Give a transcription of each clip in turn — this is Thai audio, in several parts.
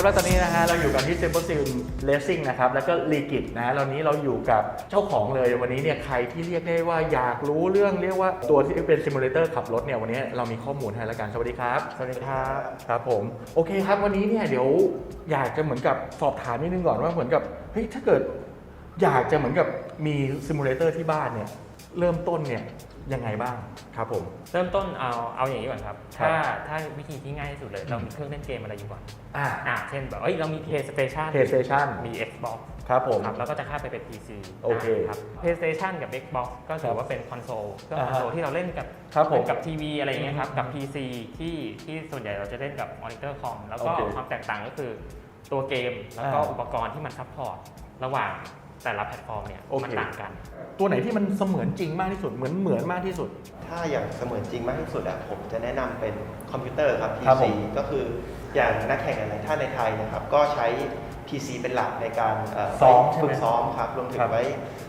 เซมเบอร์ซิลเลสซิ่งนะครับแล้วก็ลีกิตนะตอนนี้เราอยู่กับเจ้าของเลยวันนี้เนี่ยใครที่เรียกได้ว่าอยากรู้เรื่องเรียกว่าตัวที่เป็นซิมูเลเตอร์ขับรถเนี่ยวันนี้เรามีข้อมูลให้แล้วกันสวัสดีครับ สวัสดีครับครับผมโอเคครับวันนี้เนี่ยเดี๋ยวอยากจะเหมือนกับสอบถามนิดนึงก่อนว่าเหมือนกับเฮ้ยถ้าเกิดอยากจะเหมือนกับมีซิมูเลเตอร์ที่บ้านเนี่ย เริ่มต้นเนี่ยยังไงบ้างครับผม เริ่มต้นเอาเอาอย่างนี้ก่อนครับ ครับ ถ้าถ้าวิธีที่ง่ายที่สุดเลย เรามีเครื่องเล่นเกมอะไรอยู่ก่อนอ่าอ่าเช่นแบบเอ้ยเรามี PlayStation PlayStation มี Xbox ครับผม ครับแล้วก็จะข้ามไปเป็น PC โอเคครับ PlayStation กับ Xbox ก็ถือว่าเป็นคอนโซลเครื่องคอนโซลอ่าฮะที่เราเล่นกับครับผมเล่นกับทีวีอะไรอย่างเงี้ยครับอืมกับ PC ที่ที่ส่วนใหญ่เราจะเล่นกับมอนิเตอร์คอมแล้วก็โอเคความแตกต่างก็คือตัวเกมแล้วก็อ่าอุปกรณ์ที่มันซัพพอร์ตระหว่าง แต่ละแพลตฟอร์มเนี่ยโอเค มันต่างกัน ตัวไหนที่มันเสมือนจริงมากที่สุดเหมือนเหมือนมากที่สุด ถ้าอย่างเสมือนจริงมากที่สุดอะผมจะแนะนำเป็นคอมพิวเตอร์ครับ ครับผ PC ม ก็คืออย่างนักแข่งหลายๆท่านในไทยนะครับ ก็ใช้ PC เป็นหลักในการเซ้อมไว้ใช่ไหมฝึกซ้อมครับรวมถึครังบไว้เอ่อ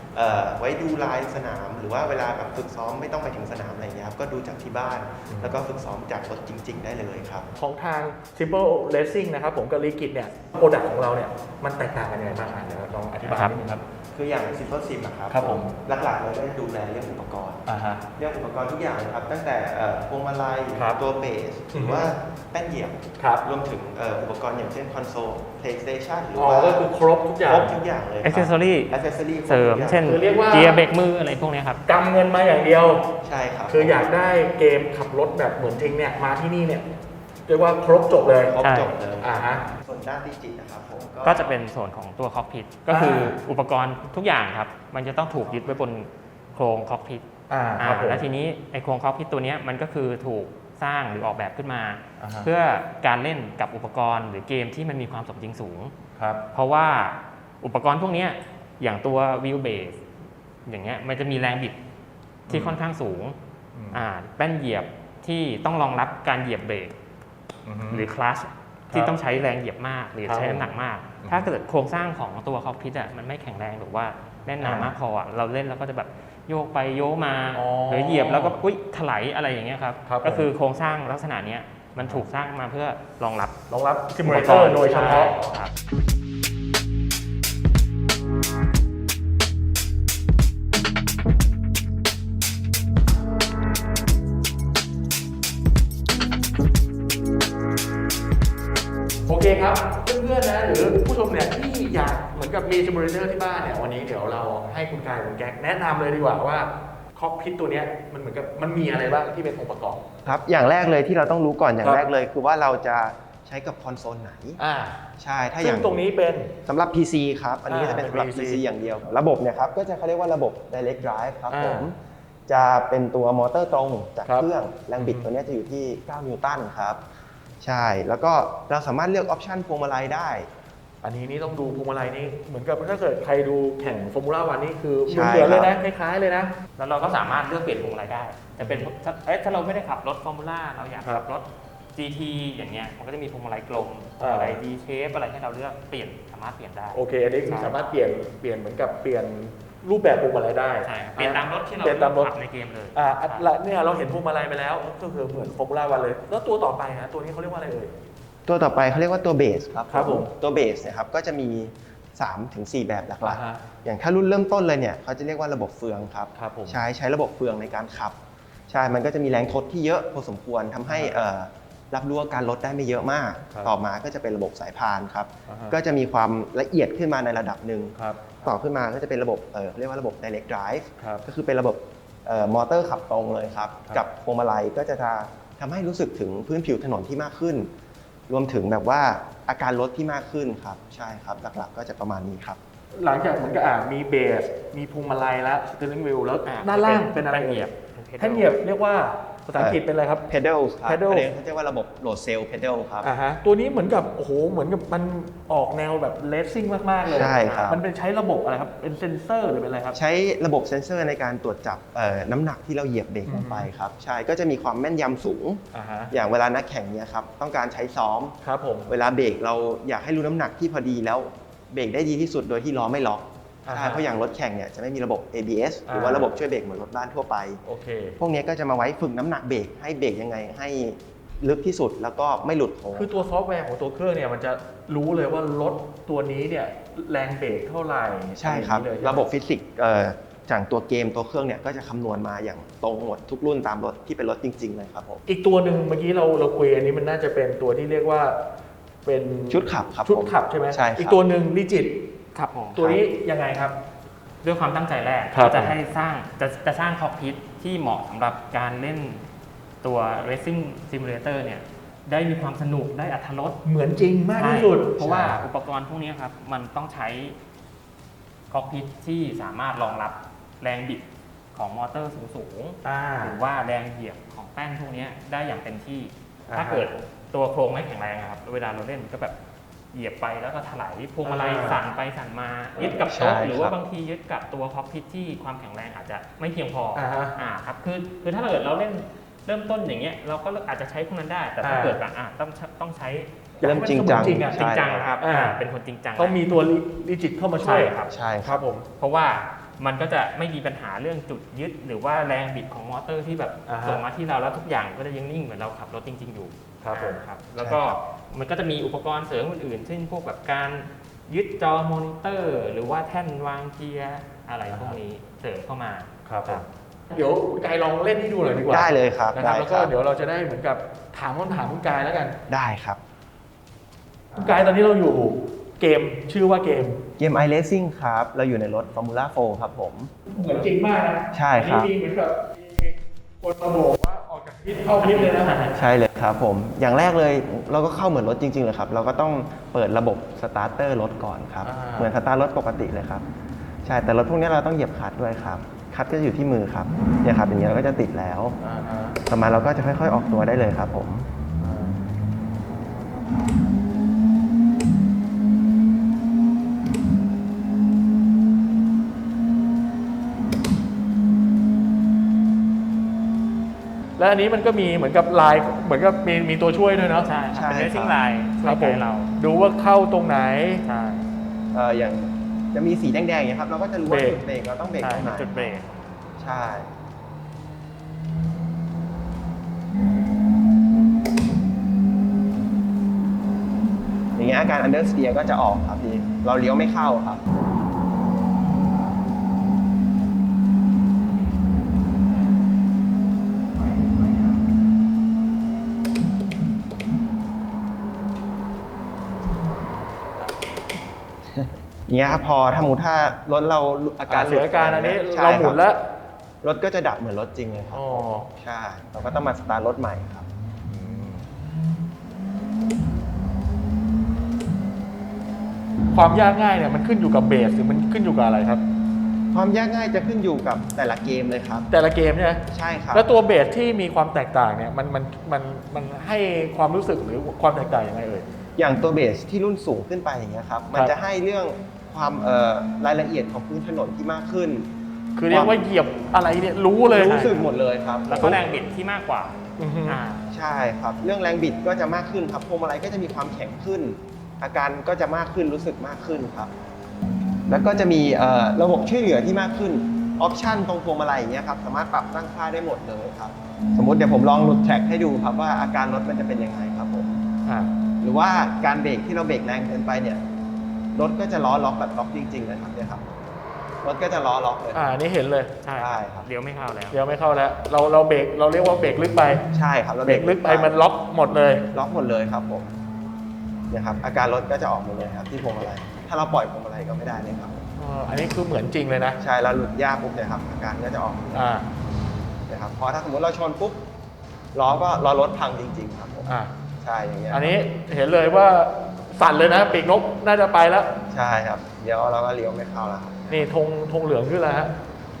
ไว้ดูลายสนาม หรือว่าเวลาแบบฝึกซ้อมไม่ต้องไปถึงสนามอะไรอย่างเงี้ยครับก็ดูจากที่บ้าน แล้วก็ฝึกซ้อมจากรถจริง ๆ ได้เลยครับ ของทาง Simple Racing นะครับผมกับลีกิตเนี่ยโปรดักของเราเนี่ยมันแตกต่างกันยังไงบ้างอะเดี๋ยวลองอธิบายครับนิดนึงครับ คืออย่าง Simple Sim อะครับครับผม หลักๆเลยก็จะดูแลเรื่องอุปกรณ์ อ่าฮะ เรื่องอุปกรณ์ทุกอย่างเลยครับ ตั้งแต่เอ่อพวงมาลัยครับตัวเบสหรือว่าแป้นเหยียบครับรวมถึงเอ่ออุปกรณ์อย่างเช่นคอนโซล PlayStation หรืออ๋อว่าก็คือครบทุกอย่างครบทุกอย่างเลยครับ Accessory Accessory คบเสริมทุกอย่างเช่นคือเรียกว่า เกียร์เบรกมืออะไรพวกเนี้ยครับ กำเงินมาอย่างเดียว ใช่ครับคืออยากได้เกมขับรถแบบเหมือนจริงเนี่ยมาที่นี่เนี่ยเรียกว่าครบจบเลยครบใช่จบเลย อ่าฮะส่วน ด้านดิจิตนะครับผมก็จะเป็นส่วนของตัวคอกพิทก็คืออาอุปกรณ์ทุกอย่างครับ มันจะต้องถูกยึดไว้บนโครงคอกพิทอ่าครับผมแล้วทีนี้ไอโครงคอกพิทตัวเนี้ยมันก็คือถูกสร้างหรือออกแบบขึ้นมาอ่าฮะเพื่อการเล่นกับอุปกรณ์ หรือเกมที่มันมีความสมจริงสูงครับเพราะว่าอุปกรณ์พวกเนี้ยอย่างตัววิวเบสอย่างเงี้ยมันจะมีแรงบิดที่อืมค่อนข้างสูงอืมอ่าแป้นเหยียบที่ต้องรองรับการเหยียบเบรกหรือคลัช ที่ต้องใช้แรงเหยียบมากหรือครับใช้น้ำหนักมากอืมถ้าเกิดโครงสร้างของตัวคอกพิทอะมันไม่แข็งแรงหรือว่าแน่นหนาอ่ามมากพออะเราเล่นแล้วก็จะแบบโยกไปโยกมาอ๋อหรือเหยียบแล้วก็อุ้ยถลายอะไรอย่างเงี้ยครับครับก็คือโครงสร้างลักษณะเนี้ยมันถูกสร้างมาเพื่อรองรับรองรับซิมูเลเตอร์โดยเฉพาะ ครับโอเคครับเพื่อนๆนะหรือผู้ชมเนี่ยที่อยากเหมือนกับมีซิมูเลเตอร์ที่บ้านเนี่ยวันนี้เดี๋ยวเราให้คุณกายคุณแก๊กแนะนำเลยดีกว่าว่าคอกพิทตัวเนี้ยมันเหมือนกับมันมีอะไรบ้างที่เป็นองค์ประกอบ ครับ อย่างแรกเลยที่เราต้องรู้ก่อนอย่าครังบ แรกเลย คือว่าเราจะใช้กับคอนโซลไหน อ่าใช่ ถ้าอซึ่ย่างงตรงนี้เป็น สำหรับ PC ครับ อันนี้ก็จะเป็นอ่าสำหรับ เป็น PC PC อย่างเดียว ระบบเนี่ยครับ ก็จะเขาเรียกว่าระบบ Direct Drive ครับอ่าผม จะเป็นตัวมอเตอร์ตรงจากครับเครื่องแรงบิดตัวเนี้ยจะอยู่ที่ 9 นิวตันครับ ใช่ แล้วก็เราสามารถเลือกออปชันพวงมาลัยได้ อันนี้นี่ต้องดูพวงมาลัยนี่เหมือนกับถ้าเกิดใครดูแข่งฟอร์มูล่าวันนี่คือใช่เหมือนเลยครันะบคล้ายๆเลยนะ แล้วเราก็สามารถเลือกเปลี่ยนพวงมาลัยได้ แต่เป็นถ้าเอ๊ะถ้าเราไม่ได้ขับรถฟอร์มูล่าเราอยากครัขับบรถ GT อย่างเงี้ยมันก็จะมีพวงมาลัยกลมพวอ่างมาลัย D shape อะไรให้เราเลือกเปลี่ยนสามารถเปลี่ยนได้ โอเค อันนี้คือใช่สามารถเปลี่ยนเปลี่ยนเหมือนกับเปลี่ยน รูปแบบพวงมาลัยได้ใช่ครับเปลี่ยนตามรถที่เราเปลี่ยนตามรถขับในเกมเลยอ่าใช่และเนี่ยเราเห็นพวงมาลัยไปแล้ว ก็คือเหมือนฟอร์มูล่าวันเลย แล้วตัวต่อไปฮะตัวนี้เขาเรียกว่าอะไรเอ่ยตัวต่อไปเขาเรียกว่าตัวเบสครับครับผมตัวเบสเนี่ยครับก็จะมี3-4ถึง4แบบหลักอ่าฮะๆอย่างถ้ารุ่นเริ่มต้นเลยเนี่ยเขาจะเรียกว่าระบบเฟืองครับครับผมใช้ใช้ระบบเฟืองในการขับใช่มันก็จะมีแรงทดที่เยอะพอสมควรทำให้เอ่อรับรู้อาการลดได้ไม่เยอะมากครับต่อมาก็จะเป็นระบบสายพานครับอ่าฮะก็จะมีความละเอียดขึ้นมาในระดับหนึ่งครับ ต่อขึ้นมาก็จะเป็นระบบเอ่อเรียกว่าระบบ direct drive ครับก็คือเป็นระบบเอ่อมอเตอร์ขับตรงเลยครับครับ กับพวงมาลัยก็จะทำให้รู้สึกถึงพื้นผิวถนนที่มากขึ้น รวมถึงแบบว่าอาการรถที่มากขึ้นครับ ใช่ครับ หลักๆก็จะประมาณนี้ครับ หลังจากเหมือนกับอ่ามีเบส มีพวงมาลัยแล้วสเตอร์ลิงวิลแล้วอ่าด้านล่างเป็นอะไรแท่นเหยีเอ่ยยบแท่นเหยียบเรียกว่า ภาษาอังกฤษเป็นอะไรครับ pedals ครับ pedal อันนี้เขาเรียกว่าระบบ load cell pedal ครับ อ่าฮะตัวนี้เหมือนกับโอ้โหเหมือนกับมันออกแนวแบบเลสซิ่งมากๆเลยใช่ครับ มันเป็นใช้ระบบอะไรครับเป็นเซนเซอร์หรือเป็นอะไรครับ ใช้ระบบเซ็นเซอร์ในการตรวจจับเอ่อน้ำหนักที่เราเหยียบเบรกลงไปครับ ใช่ก็จะมีความแม่นยำสูง อ่าฮะอย่างเวลานักแข่งเนี่ยครับต้องการใช้ซ้อม ครับผม เวลาเบรกเราอยากให้รู้น้ำหนักที่พอดีแล้วเบรกได้ดีที่สุดโดยที่ล้อไม่ล็อกอ่าฮะใช่ เพราะอย่างรถแข่งเนี่ยจะไม่มีระบบ ABS หรือว่าอ่าระบบช่วยเบรกเหมือนรถบ้านทั่วไปโอเคพวกนี้ก็จะมาไว้ฝึกน้ำหนักเบรกให้เบรกยังไงให้ลึกที่สุดแล้วก็ไม่หลุดโค้งคือตัวซอฟต์แวร์ของตัวเครื่องเนี่ยมันจะรู้เลยว่ารถตัวนี้เนี่ยแรงเบรกเท่าไหร่ใช่ครับอะไอย่างนี้เลยระบบฟิสิกส์เอ่อจากตัวเกมตัวเครื่องเนี่ยก็จะคำนวณมาอย่างตรงหมดทุกรุ่นตามรถที่เป็นรถจริงๆเลยครับผมอีกตัวหนึ่งเมื่อกี้เราเราคุยอันนี้มันน่าจะเป็นตัวที่เรียกว่าเป็นชุดขับครับชุดผมขับใช่ไหมใช่ครับอีกตัวหนึ่งดิจิต ครับผมตัวนี้ยังไงครับ ด้วยความตั้งใจแรกครับก็จะให้สร้างจะจะสร้างคอกพิทที่เหมาะสำหรับการเล่นตัว Racing Simulator เนี่ยได้มีความสนุกได้อัธรส เหมือนจริงมากที่สุดเพราะว่าอุปกรณ์พวกนี้ครับ มันต้องใช้คอกพิทที่สามารถรองรับแรงบิดของมอเตอร์สูงอ่า ๆหรือว่าแรงเหยียบของแป้นพวกนี้ได้อย่างเต็มที่ อ่าฮะ ถ้าเกิดตัวโครงไม่แข็งแรงอะครับ เวลาเราเล่นมันก็แบบ เหยียบไปแล้วก็ถลายพวงมาลัยอ่าสั่นไปสั่นมายึดกับโต๊ะใช่หรือว่าครับบางทียึดกับตัวคอกพิทที่ความแข็งแรงอาจจะไม่เพียงพออาฮะอ่าครับคือคือถ้าเกิดเราเล่นเริ่มต้นอย่างเงี้ยเราก็อาจจะใช้พวกนั้นได้ แต่ถ้าอ่า เกิดแบบอะต้องต้องใช้เริ่มจริงจังจริงอะจริงจังใช่ครับอ่า อ่าเป็นคนจริงจังต้องมีตัวดิจิตเข้ามาช่วยใช่ครับ ใช่คครัรับบผม เพราะว่ามันก็จะไม่มีปัญหาเรื่องจุดยึด หรือว่าแรงบิดของมอเตอร์ที่แบบอ่าฮะ ส่งมาที่เราแล้วทุกอย่างก็จะยังนิ่งเหมือนเราขับรถจริง ๆ อยู่ ครับผมอ่าครับแล้วก็มันก็จะมีอุปกรณ์เสริมอื่นๆเช่นพวกแบบการยึดจอมอนิเตอร์ หรือว่าแท่นวางเกียร์อะไรพวกนี้เสริมเข้ามา ครับผมเดี๋ยวคุณกายลองเล่นให้ดูหน่อยดีกว่าได้เลยครับนะครับ ได้แล้วคก็รับเดี๋ยวเราจะได้เหมือนกับถามคำถามคุณกายแล้วกัน ได้ครับ คุณกายตอนนี้เราอยู่เกมชื่อว่าเกม เกม iRacing ครับ เราอยู่ในรถ Formula 4 ครับผม เหมือนจริงมากนะใช่ครับ อันนี้มีเหมือนกับมีคนมาบอกว่าออกจากพิษเข้าพิษเลยนะ ใช่เลย ครับผมอย่างแรกเลยเราก็เข้าเหมือนรถจริงๆเลยครับ เราก็ต้องเปิดระบบสตาร์เตอร์รถก่อนครับ อ่า เหมือนสตาร์ทรถปกติเลยครับ ใช่แต่รถพวกนี้เราต้องเหยียบคลัตช์ด้วยครับคลัตช์ก็จะอยู่ที่มือครับเนี่ยครับอย่างเงี้ยเราก็จะติดแล้ว อ่าฮะต่อมาเราก็จะค่อยๆ ออกตัวได้เลยครับผมอ่ แล้วอันนี้มันก็มีเหมือนกับลายเหมือนกับมีมีตัวช่วยด้วยเนาะ ใช่ครับเป็นใช่ racing ครับ line คช่วรัยบไกผมด์เราดูว่าเข้าตรงไหน ใช่เอ่ออย่างจะมีสีแดงๆอย่างเงี้ยครับเราก็จะรู้ว่าเบรก จุดเบรกเราต้องเบรกใช่ตรงไหนเป็นจุดเบรกใช่อย่างเงี้ยอาการ understeer ก็จะออกครับพี่เราเลี้ยวไม่เข้าครับ อย่างเงี้ยครับพอถ้ามูถ้ารถเราอาการเสียอาการอันนี้ใช่เราหมุนคบแล้วรถก็จะดับเหมือนรถจริงเลยครับอ๋อใช่เราก็ต้องมาสตาร์ทรถใหม่ครับ ความยากง่ายเนี่ยมันขึ้นอยู่กับเบสหรือมันขึ้นอยู่กับอะไรครับ ความยากง่ายจะขึ้นอยู่กับแต่ละเกมเลยครับ แต่ละเกมใช่ไหมใช่ครับ แล้วตัวเบสที่มีความแตกต่างเนี่ยมันมันมันมันให้ความรู้สึกหรือความแตกต่างยังไงเอ่ย อย่างตัวเบสที่รุ่นสูงขึ้นไปอย่างเงี้ยครับ มันครับจะให้เรื่อง ความเอ่อรายละเอียดของพื้นถนนที่มากขึ้น คือเรียกว่าเหยียบอะไรเนี่ยรู้เลย รู้สึกหมดเลยครับ แล้วก็แรงบิดที่มากกว่าอือฮึ อ่า ใช่ครับ เรื่องแรงบิดก็จะมากขึ้นครับพวงมาลัยก็จะมีความแข็งขึ้น อาการก็จะมากขึ้นรู้สึกมากขึ้นครับ แล้วก็จะมีเอ่อระบบช่วยเหลือที่มากขึ้นออปชันตรงพวงมาลัยอย่างเงี้ยครับสามารถปรับตั้งค่าได้หมดเลยครับ สมมติเดี๋ยวผมลองหลุดแทร็กให้ดูครับว่าอาการรถมันจะเป็นยังไงครับผม อ่า หรือว่าการเบรกที่เราเบรกแรงเกินไปเนี่ย รถก็จะล้อล็อกแบบล็อกจริงๆเลยครับเนี่ยครับรถก็จะล้อล็อกเลย อ่านี่เห็นเลย ใช่ใช่ครับเลี้ยวไม่เข้าแล้ว เดี๋ยวไม่เข้าแล้ว เราเราเบรกเราเรียกว่าเบรกลึกไปใช่ครับเบรกลึกไปมันล็อกหมดเลย ล็อกหมดเลยครับผมเนี่ยครับอาการรถก็จะออกหมดเลยครับที่พวงมาลัยถ้าเราปล่อยพวงมาลัยก็ไม่ได้เลยครับอ่าอันนี้คือเหมือนจริงเลยนะ ใช่เราหลุดยากปุ๊บเนี่ยครับอาการก็จะออกอ่านะครับพอถ้าสมมติเราชนปุ๊บล้อก็ล้อรถพังจริง ๆ ครับผมอ่าใช่อย่างเงี้ยอันนี้เห็นเลยว่า สั่นเลยนะปีกนกน่าจะไปแล้ว ใช่ครับเดี๋ยวเราก็เลี้ยวไม่เข้าแล้วครับนี่ธงธงเหลืองขึ้นแล้วฮะ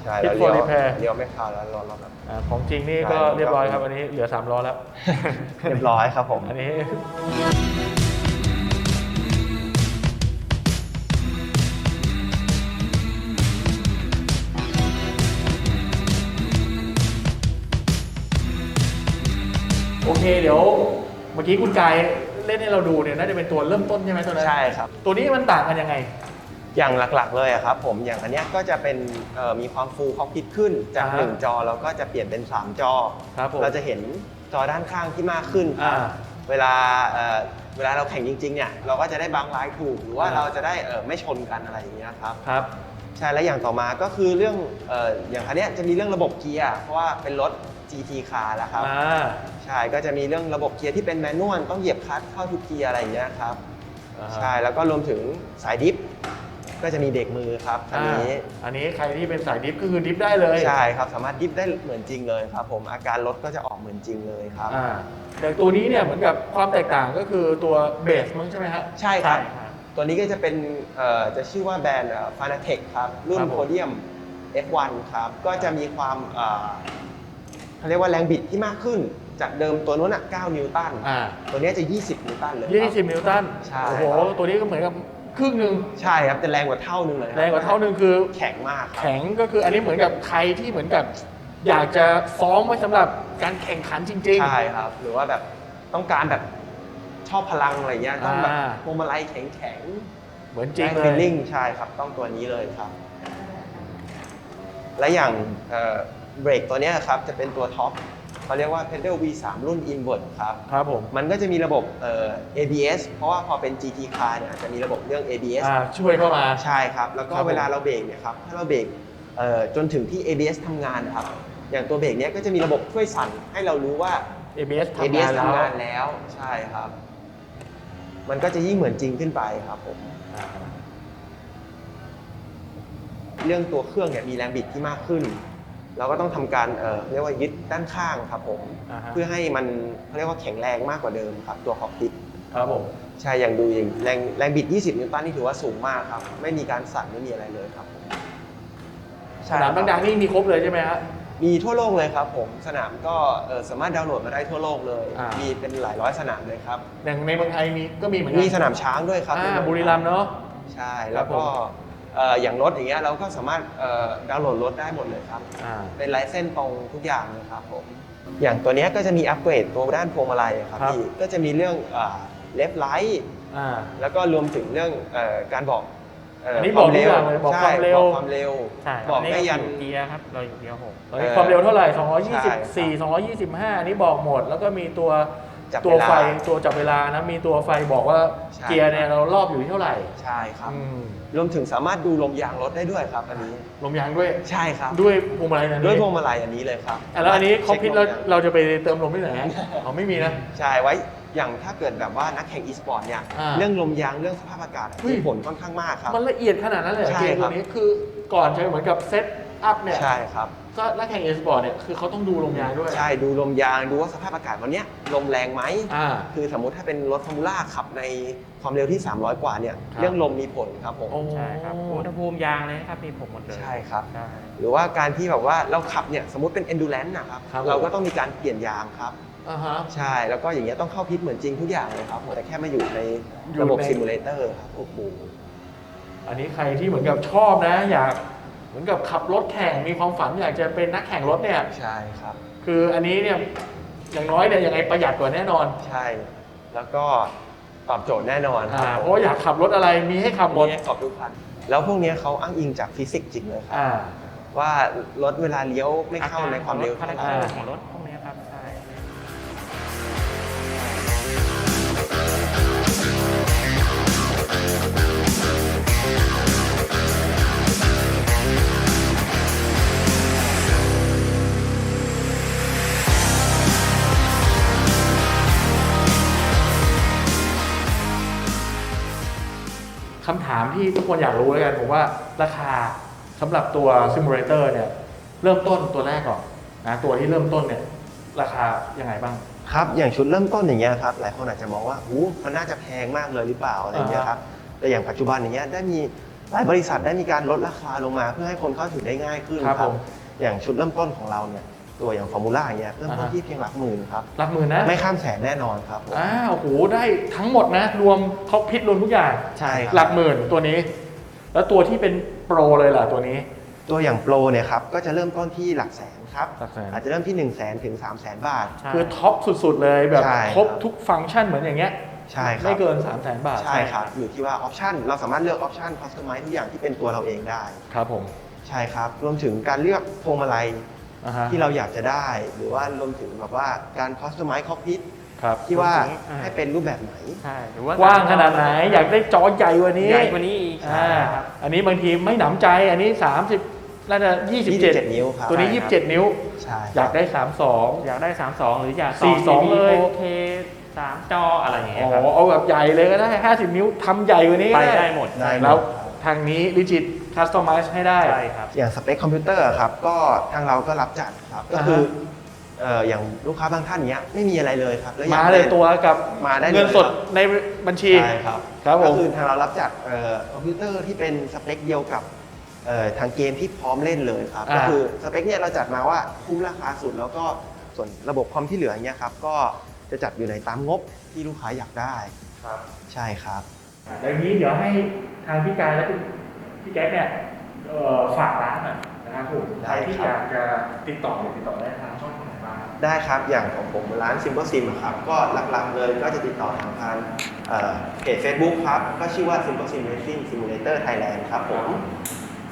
ใช่ Fit เรา for เลี้ยว repair เลี้ยวไม่เข้าแล้วรอเราแบบ อ่าของจริงนี่ก็ใช่เรียบร้อยครับอันนี้เหลือ3ล้อแล้ว เรียบร้อยครับผม อันนี้ โอเคเดี๋ยว เมื่อกี้คุณกาย เล่นให้เราดูเนี่ยน่าจะเป็นตัวเริ่มต้นใช่ไหมตัวนั้นใช่ครับ ตัวนี้มันต่างกันยังไง อย่างหลักๆเลยอะครับผมอย่างอันเนี้ยก็จะเป็นเอ่อมีความฟูลคอกพิทขึ้นจากอ่าฮะ1จอแล้วก็จะเปลี่ยนเป็น3จอ ครับผมเราจะเห็นจอด้านข้างที่มากขึ้นครับอ่าเวลาเอ่อเวลาเราแข่งจริงๆเนี่ยเราก็จะได้บางไลน์ถูกหรือว่าอ่า เราจะได้เอ่อไม่ชนกันอะไรอย่างเงี้ยครับ ครับ ใช่และอย่างต่อมาก็คือเรื่องเอ่ออย่างคันเนี้ยจะมีเรื่องระบบเกียร์เพราะว่าเป็นรถ GT car แล้วครับ อ่า ใช่ก็จะมีเรื่องระบบเกียร์ที่เป็นแมนนวลต้องเหยียบคลัตช์เข้าทุกเกียร์อะไรอย่างเงี้ยครับอ่าฮะ ใช่แล้วก็รวมถึงสายดิฟก็จะมีเบรกมือครับอันนี้อ่าอันนี้ใครที่เป็นสายดิฟก็คือดิฟได้เลยใช่ครับสามารถดิฟได้เหมือนจริงเลยครับ ผมอาการรถก็จะออกเหมือนจริงเลยครับ อ่าแต่ตัวนี้เนี่ยเหมือนกับความแตกต่างก็คือตัวเบสมั้งใช่ไหมฮะใช่ครับใช่ครับตัวนี้ก็จะเป็นเอ่อจะชื่อว่าแบรนด์ฟานาเทคครับ รุ่ครันบผม โพเดียม F1 ครับ ก็จะมีความเอ่อเขาเรียกว่าแรงบิดที่มากขึ้น จากเดิมตัวนู้นอะ9นิวตันอ่า ตัวนี้จะ 20 นิวตันเลยครับยี่สิบนิวตัน ใช่ โอ้โหครับตัวนี้ก็เหมือนกับครึ่งหนึ่งใช่ครับจะแรงกว่าเท่านึงเลยคบแรงกว่าเท่าหนึงคือ แข็งมากครับ แข็งก็คืออันนี้เหมือนกับใครที่เหมือนกับ อยากจะซ้อมไว้สำหรับการแข่งขันจริง ใช่ครับ หรือว่าแบบต้องการแบบชอบพลังอะไรเงี้ยต้องแบบอ่า พวงมาลัยแข็งแข็งๆ เหมือนๆจริงเลฟียลลิ่งใช่ครับ ต้องตัวนี้เลยครับ และอย่างเอ่อเบรกตัวเนี้ยครับจะเป็นตัวท็อป เขาเรียกว่า Pedal V3 รุ่น Invert ครับครับผมมันก็จะมีระบบเอ่อ ABS เพราะว่าพอเป็น GT car เนี่ยจะมีระบบเรื่อง ABS อ่าช่วยเข้ามา ใช่ครับ แล้วก็ครับผม เวลาเราเบรกเนี่ยครับ ถ้าเราเบรกเอ่อจนถึงที่ ABS ทำงานครับ อย่างตัวเบรกเนี้ยก็จะมีระบบช่วยสั่นให้เรารู้ว่า ABS ทำ ABS งานแล้วทำงานแล้ว ใช่ครับ มันก็จะยิ่งเหมือนจริงขึ้นไปครับผมอ่าเรื่องตัวเครื่องเนี่ยมีแรงบิดที่มากขึ้น เราก็ต้องทำการเอ่อเรียกว่ายึดด้านข้างครับผมอ่าฮะเพื่อให้มันเขาเรียกว่าแข็งแรงมากกว่าเดิมครับตัวขอบติดครับผมใช่อย่างดูอย่างแรงแรงบิด 20 นิวตันนี่ถือว่าสูงมากครับ ไม่มีการสั่นไม่มีอะไรเลยครับผมสนามดังๆนี่มีครบเลยใช่ไหมฮะมีทั่วโลกเลยครับผมสนามก็เอ่อสามารถดาวน์โหลดมาได้ทั่วโลกเลยอ่ามีมีเป็นหลายร้อยสนามเลยครับอย่างในเมืองไทยมีก็มีเหมือนกัมีสนามช้างด้วยครับอ่าในเองบุรีรัมย์เนาะใช่ครัแล้บวผมก็ เอ่ออย่างรถอย่างเงี้ยเราก็สามารถเอ่อดาวน์โหลดรถได้หมดเลยครับ อ่าเป็นไลเส้นตรงทุกอย่างเลยครับผม อย่างตัวเนี้ยก็จะมีอัปเกรดตัวด้านพวงมาลัยครับครับพี่ ก็จะมีเรื่องเลฟไลท์อ่า แล้วก็รวมถึงเรื่องเอ่อการบอกเอันนี้บอกทุกอย่างเลยบอกใช่ความเร็ว บอกความเร็ว ใช่ครับบอกนนี้ได้ยันอยู่เกียร์ครับ เราอยู่เกียร์หกตอนนี้เอ่อความเร็วเท่าไหร่ ใช่ครับ224 225 อันนี้บอกหมด แล้วก็มีตัว จับตัวเวลา ไฟตัวจับเวลานะมีตัวไฟบอกว่าใช่ เกียร์เนี่ยเรารอบอยู่ที่เท่าไหร่ใช่ครับ อืมรวมถึงสามารถดูลมยางรถได้ด้วยครับอันนี้ ลมยางด้วยใช่ครับ ด้วยพวงมาลัยนะด้วยพวงมาลัยอันนี้เลยครับอะแล้วอันนี้คอช็พิทลเรามยงเราจะไปเติมลมที่ไหนฮะอ๋อไม่มีนะ ใช่ไว้อย่างถ้าเกิดแบบว่านักแข่งอีสปอร์ตเนี่ย อ่าเรื่องลมยางเรื่องสภาพอากาศเฮ้ย มีผลค่อนข้างมากครับ มันละเอียดขนาดนั้นเลยเหรอใช่เกมครัตัวบ นี้คือก่อนใช่เหมือนกับเซตอัพเนี่ย ใช่ครับ ก็นักแข่งเอสปอร์ตเนี่ยคือเขาต้องดูลมยางด้วย ใช่ดูลมยางดูว่าสภาพอากาศวันเนี้ยลมแรงไหมอ่า คือสมมุติถ้าเป็นรถฟอร์มูล่าขับในความเร็วที่ 300 กว่าเนี่ยครับ เรื่องลมมีผลครับผมโอ้ใช่ครับอุณหภูมิยางเลยนะครับมีผมหมดเลยใช่ครับ ใช่หรือว่าการที่แบบว่าเราขับเนี่ยสมมติเป็น endurance นะครับครับ เราก็ต้องมีการเปลี่ยนยางครับ อ่าฮะ ใช่แล้วก็อย่างเงี้ยต้องเข้าพิษเหมือนจริงทุกอย่างเลยครับแต่แค่มาอยู่ในอยู่ระบบใน ซิมูเลเตอร์ครับโอ้โหอันนี้ใครที่เหมือนกับชอบนะ อยาก เหมือนกับขับรถแข่งมีความฝันอยากจะเป็นนักแข่งรถเนี่ย ใช่ครับ คืออันนี้เนี่ยอย่างน้อยเนี่ยยังไงประหยัดกว่าแน่นอนใช่ แล้วก็ตอบโจทย์แน่นอนคอ่ารับเพราะว่าอยากขับรถอะไรมีให้ขับหมดมีให้ตอบทุกคันแล้วพวกเนี้ยเขาอ้างอิงจากฟิสิกส์จริงเลยครับ อ่า ว่ารถเวลาเลี้ยวไม่เข้าในความเร็วคาเท่าแรคไหเตอร่ร์ของรถ ที่ทุกคนอยากรู้แล้วกันผมว่าราคาสำหรับตัวซิมูเลเตอร์เนี่ยเริ่มต้นตัวแรกก่อนนะตัวที่เริ่มต้นเนี่ยราคายังไงบ้าง ครับ อย่างชุดเริ่มต้นอย่างเงี้ยครับหลายคนอาจจะมองว่าหูมันน่าจะแพงมากเลยหรือเปล่าอะไรอย่างเงี้ยครับแต่อย่างปัจจุบันอย่างเงี้ยได้มีหลายบริษัทได้มีการลดราคาลงมา เพื่อให้คนเข้าถึงได้ง่ายขึ้นครับผม อย่างชุดเริ่มต้นของเราเนี่ย ตัวอย่างฟอร์มูล่าอย่างเงี้ยเริ่มต้นอ่าฮะที่เพียงหลักหมื่นครับหลักหมื่นนะไม่ข้ามแสนแน่นอนครับผมอ้าวโหได้ทั้งหมดนะ รวมคอกพิทรวมทุกอย่างใช่ครับหลักหมื่นตัวนี้ แล้วตัวที่เป็นโปรเลยล่ะตัวนี้ ตัวอย่างโปรเนี่ยครับก็จะเริ่มต้นที่หลักแสนครับหลักแสนอาจจะเริ่มที่1นึ่งแสนถึง3ามแสนบาทใช่คือท็อปสุดๆเลยแบบใช่ครบครับทุกฟังก์ชันเหมือนอย่างเงี้ยใช่ครับไม่เกิน3 0 0แสนบาทใช่ครับอยู่ที่ว่าออปชันเราสามารถเลือกออปชันคัสตอมไมทุกอย่างที่เป็นตัวเราเองได้ครับผมใช่ครับรวมถึงการเลือกพวงมาลัย อ่าฮะ ที่เราอยากจะได้ หรือว่ารวมถึงแบบว่าการคอสตอมไมซ์คอกพิทครับ ที่ว่าถึงอ่า ให้เป็นรูปแบบไหน ใช่หรือว่ากว้างขนาดไหน อยากได้จอใหญ่กว่านี้ใหญ่กว่านี้อีกอ่าครับ อันนี้บางทีไม่หนำใจ อันนี้ 30น่าจะ27 27นิ้วครับ ตัวนี้ ใช่ครับ 27 นิ้ว ใช่อยากได้ 32 อยากได้ 32 หรืออยากสี่สองเลย โอเคสามจออะไรอย่างเงี้อ๋ยครับอเอาแบบใหญ่เลยก็ได้ 50 นิ้วทำใหญ่กว่านี้ไปก็ได้หมด ได้ แล้วทางนี้ลิจิต คัสตอมไมซ์ให้ได้ ใช่ครับ อย่างสเปคคอมพิวเตอร์ครับก็ทางเราก็รับจัดครับก็คืออ่าฮะเอ่ออย่างลูกค้าบางท่านเนี้ยไม่มีอะไรเลยครับแล้วอมาากเลยได้ตัวกับมาได้เลย เงินสดครับในบัญชี ใช่ครับครับผม ก็คือทางเรารับจัดเอ่อคอมพิวเตอร์ที่เป็นสเปคเดียวกับเอ่อทางเกมที่พร้อมเล่นเลยครับอ่า ก็คือสเปคเนี่ยเราจัดมาว่าคุ้มราคาสุดแล้วก็ส่วนระบบคอมที่เหลืออย่างเงี้ยครับก็จะจัดอยู่ในตามงบที่ลูกค้าอยากได้ครับ ใช่ครับ อย่างนี้เดี๋ยวให้ทางพี่กายและคุณ พี่แก๊กเนี่ยเอ่อฝากร้านหน่อยนะครับผมใครที่ได้อครับยากจะติดต่อเนี่ยติดต่อได้ทางช่องทางไหนบ้างได้ครับ อย่างของผมร้าน Simple Sim อะครับ ก็หลักๆเลยก็จะติดต่อทางทางเอ่อเพจ Facebook ครับ ก็ชื่อว่า Simple Sim Racing Simulator Thailand ครับผม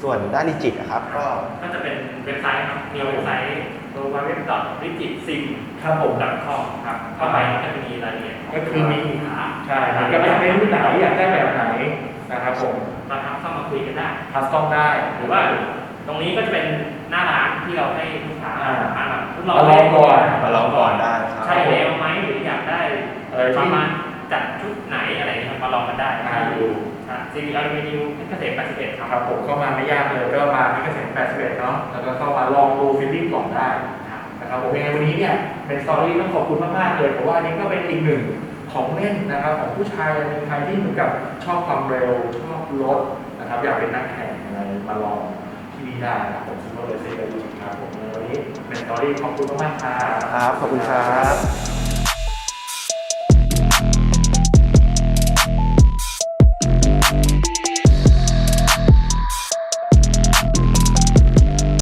ส่วนด้านดิจิตอะครับ ก็ก็จะเป็นเว็บไซต์ครับมีเว็บไซต์ www.rigitsim ครับผม com ครับเข้าไปก็จะมีรายละเอียดก็คือมีลูกค้าใช่เหมือนกับอยากได้รุ่นไหนอยากได้แบบไหนนะครับผมมาทำเข้ามา คุยกันได้คัสตอมได้ หรือว่าตรงนี้ก็จะเป็นหน้าร้านที่เราให้ลูกค้าอ่า มาแบบทดมาลองก่อนมาลองก่อนได้ครับ ใช่เร็วไหมหรืออยากได้อะไรที่ ประมาณจัดชุดไหนอะไรอย่างเงี้ยมาลองกันได้อ่าดูซีดีอลูมิเนียมเกษตร81ครับ ครับผมเข้ามาไม่ยากเลยก็มาที่เกษตร81เนาะแล้วก็เข้ามาลองดูฟิลลิ่งก่อนได้นะครับผมยังไงวันนี้เนี่ยเป็นสตอรี่ต้องขอบคุณมากๆเลยเพราะว่าอันนี้ก็เป็นอีกหนึ่งของเล่นนะครับของผู้ชายในไทยที่เหมือนกับชอบความเร็วชอบรถ นะครับอยากเป็นนักแข่งอะไรมาลองที่นี่ได้นะครับผมซูเปอร์เลสเซอร์ดูครับผมวันนี้เป็นสตอรี่ขอบคุณมากๆครับ ครับ ขอบคุณครับ